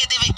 আটকে দেবে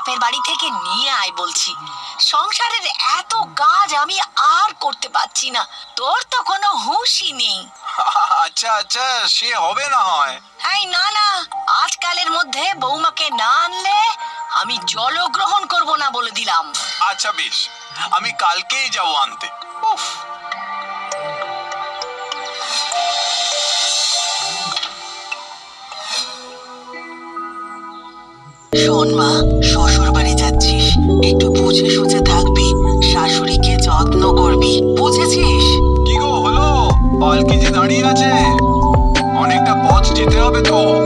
বাপের বাড়ি থেকে নিয়ে আয় বলছি। সংসারের এত কাজ আমি আর করতে পারছি না। তোর তো কোনো হুঁশই নেই। আচ্ছা আচ্ছা সে হবে না হয়। এই না না আজকালের মধ্যে বৌমাকে না আনলে আমি জলগ্রহণ করব না বলে দিলাম। আচ্ছা বেশ আমি কালকেই যাব আনতে। উফ। শোন মা একটু বুঝে সুঝে থাকবি। শাশুড়িকে যত্ন করবি। বুঝেছিস? কি গো, হলো? পালকি যে দাঁড়িয়ে আছে। অনেকটা পথ যেতে হবে তো।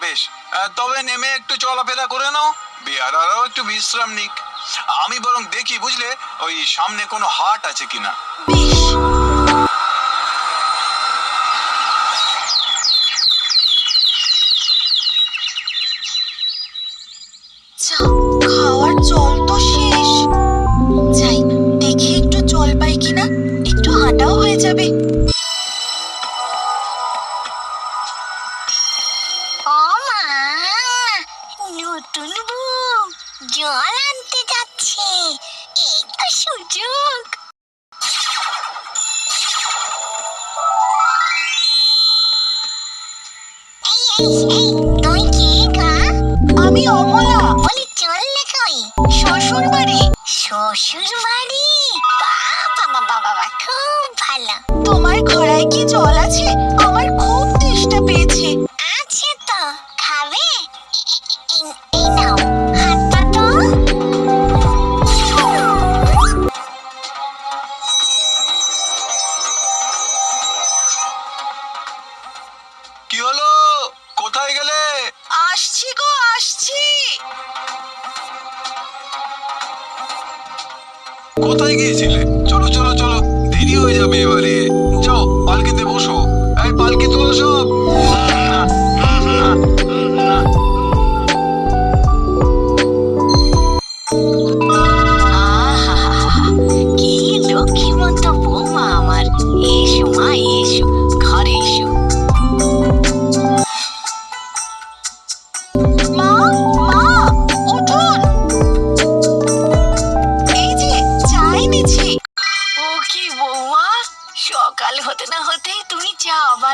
বেশ। তবে নেমে একটু চলাফেরা করে নাও। বিহারারও একটু বিশ্রাম নিক। আমি বরং দেখি, বুঝলে? ওই সামনে কোনো হাট আছে কিনা। বেশ হয়ে যাবে। তো Hey, এই এই এই তুই কে গা? আমি অমলা। বলি চললে কই শ্বশুর বাড়ি শ্বশুর বাড়ি বাবা বাবা বাবা খুব ভালো। তোমার ঘোড়ায় কি জল? আসছি। কোথায় গিয়েছিলে? চলো চলো চলো। দেরি হয়ে যাবে এবারে। যাও, পালকিতে বসো। এই, পালকি, তোলো সব।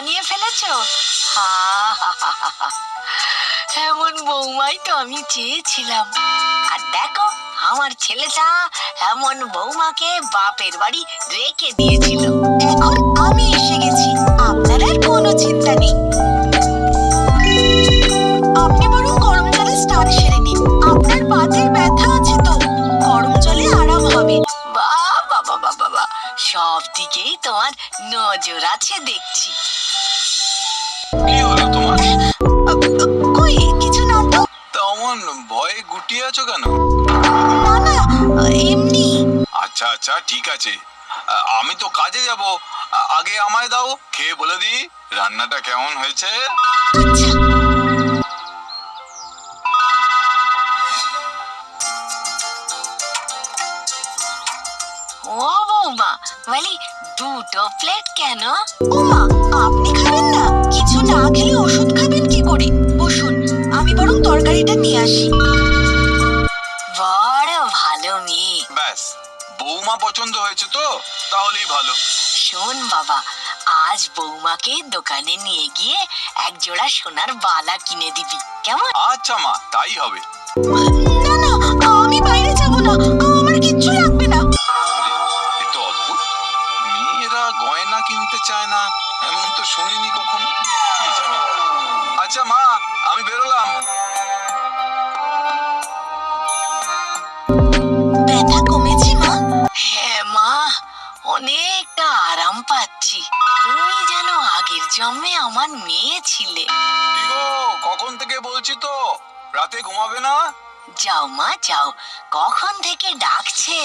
বানিয়ে ফেলেছো। এমন বৌমাই তো আমি চেয়েছিলাম। আর দেখো, আমার ছেলেটা এমন বৌমাকে বাপের বাড়ি রেখে দিয়েছিল। এখন আমি এসে গেছি। আপনার আর কোনো চিন্তা নেই। আপনি বরং গরম জলে স্নান সেরে নিন। আপনার বাতের ব্যথা আছে তো। গরম জলে আরাম হবে। বাবা বাবা বাবা সব দিকেই তোমার নজর আছে দেখছি। কি হলো তোমার? কই? কিছু না তো তেমন ভয়ে গুটিয়ে আছো কেন? না না এমনি। আচ্ছা আচ্ছা ঠিক আছে। আমি তো কাজে যাব। আগে আমায় দাও খেয়ে বলে দিই রান্নাটা কেমন হয়েছে? আচ্ছা। ও বৌমা বলি দুটো প্লেট কেন? ওমা আপনি খাবেন না? কিছু না খেলে ওষুধ খাবেন কি করে? বসুন আমি বরং তরকারিটা নিয়ে আসি। বড় ভালো মেয়ে। ব্যাস বৌমা পছন্দ হয়েছে তো তাহলেই ভালো। শোন বাবা আজ বৌমাকে দোকানে নিয়ে গিয়ে এক জোড়া সোনার বালা কিনে দিবি কেমন? আচ্ছা মা তাই হবে। না না অনেকটা আরাম পাচ্ছি। তুমি যেন আগের জন্মে আমার মেয়ে ছিলে। কি গো কখন থেকে বলছি তো? রাতে ঘুমাবে না? যাও মা যাও। কখন থেকে ডাকছে?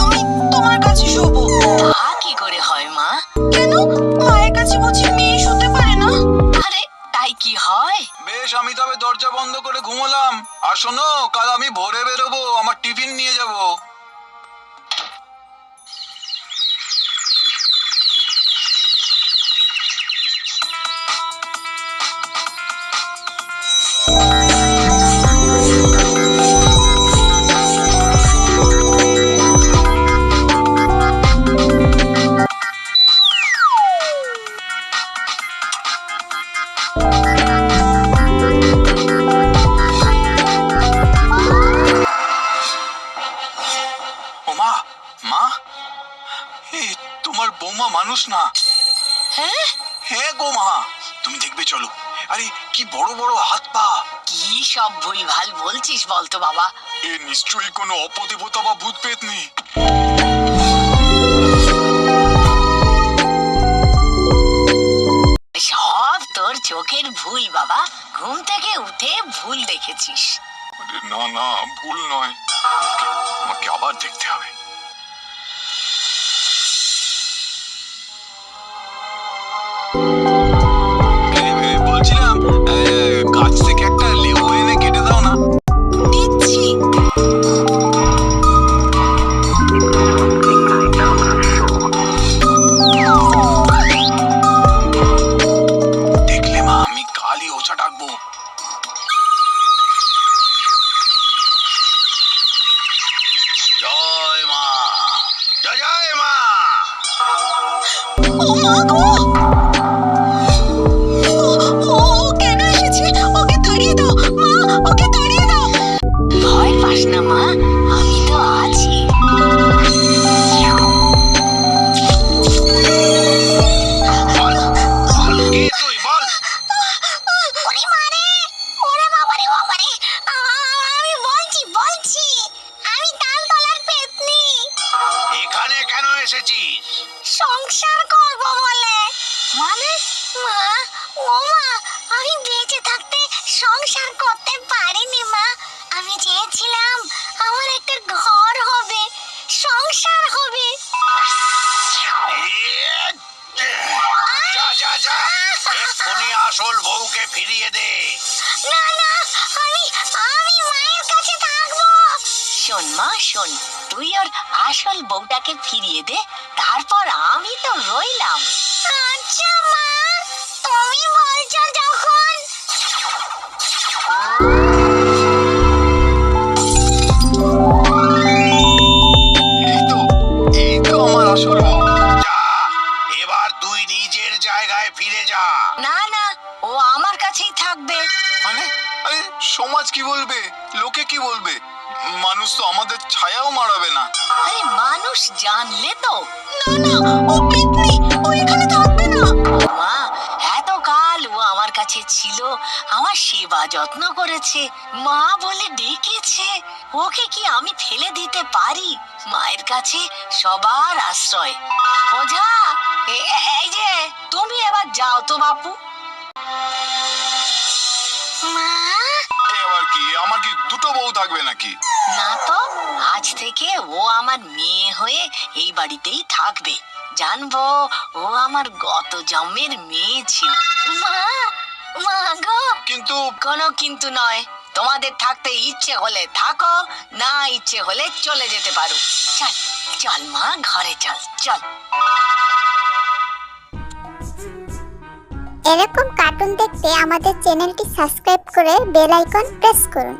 আমি তোমার কাছে শোবো। তা কি করে হয় মা? কেন? মায়ের কাছে বুঝি মেয়ে শুতে পারে না। আরে তাই কি হয়? বেশ আমি তবে দরজা বন্ধ করে ঘুমোলাম। আর শোনো কাল আমি ভোরে বেরোবো আমার টিফিন নিয়ে যাব। বৌমা মানুষ না। হ্যাঁ? হ্যাঁ গো মা তুমি দেখবে চলো। আরে কি বড় বড় হাত পা। কি সব ভুলভাল বলছিস বলতো বাবা। এ নিশ্চয়ই কোনো অপদেবতা বা ভূত পেতনি সব তোর চোখের ভুল বাবা। ঘুম থেকে উঠে ভুল দেখেছিস। আরে না না ভুল নয়। আমাকে- আমাকে আবার দেখতে হবে। এ, সংসার করব বলে। মানে? মা? ও মা আমি বেঁচে থাকতে সংসার করতে পারিনি মা। আমি চেয়েছিলাম আমার একটা ঘর হবে সংসার হবে। যা যা যা। এক্ষুনি আসল বউকে ফিরিয়ে দে। না না আমি আমি মায়ের কাছে থাকব। শোন মা শোন তুই ওর আসল বউটাকে ফিরিয়ে দে তারপর আমি তো রইলাম। আচ্ছা মা তুমি বলছো যখন। এই তো এই তো আমার আসল বউ যা এবার তুই নিজের জায়গায় ফিরে যা। না না ও আমার কাছেই থাকবে। মানে? আরে সমাজ কি বলবে? লোকে কি বলবে? মানুষ তো আমাদের ছায়াও মারাবে না। আরে মানুষ জানলে তো। না না, ও পেতনি ও এখানে থাকবে না। মা এত কাল ও আমার কাছে ছিল, আমার সেবা যত্ন করেছে, মা বলে ডেকেছে। ওকে কি আমি ফেলে দিতে পারি? মায়ের কাছে সবার আশ্রয়। ওঝা এই যে, তুমি এবার যাও তো বাপু। মা আবার কি? আমার কি দুটো বউ থাকবে নাকি? না তো আজ থেকে ও আমার মেয়ে হয়ে এই বাড়িতেই থাকবে। জানব ও আমার গত জন্মের মেয়ে ছিল। মা মা গো। কিন্তু কোনো কিন্তু নয় তোমাদের থাকতে ইচ্ছে হলে থাকো না ইচ্ছে হলে চলে যেতে পারো। চল চল মা ঘরে চল চল। এরকম কার্টুন দেখতে আমাদের চ্যানেলটি সাবস্ক্রাইব করে বেল আইকন প্রেস করুন।